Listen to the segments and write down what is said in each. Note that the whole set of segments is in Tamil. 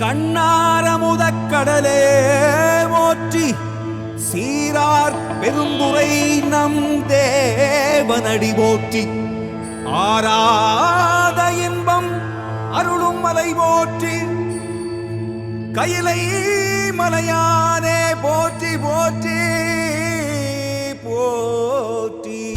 கண்ணாரமுதக் கடலே மோற்றி சீரார் பெரும்புரை நம் தேவனடி போற்றி. ஆராத இன்பம் அருளும் மலை போற்றி. கையிலை மலையானே போற்றி போற்றி போற்றி.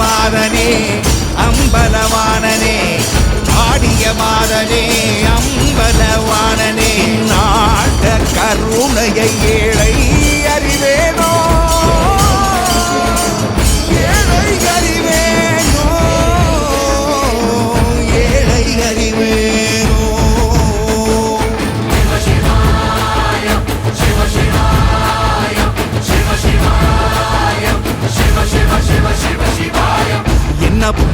மாதனே அம்பலவானனே ஆடிய மாதனே அம்பலவானனே நாட்ட கருணையை ஏழை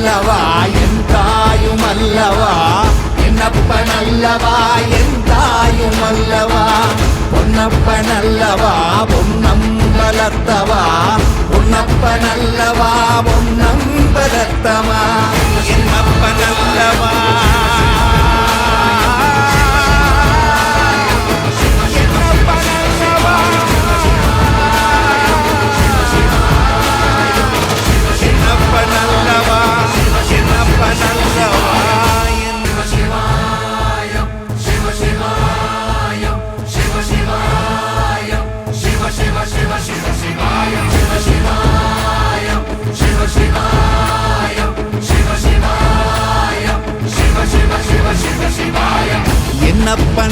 என்னப்பனல்லவா என் தாயும் அல்லவா? என்னப்பனல்லவா என் தாயும் அல்லவா? பொன்னப்பன் அல்லவா? பொன்னம்பலத்தவா பொன்னப்பனல்லவா பொன்னம்பலத்தவா என்னப்பனல்லவா என்னப்பனல்லவா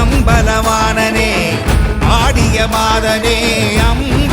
அம்பலவானனே ஆடிய மாதனே அம்ப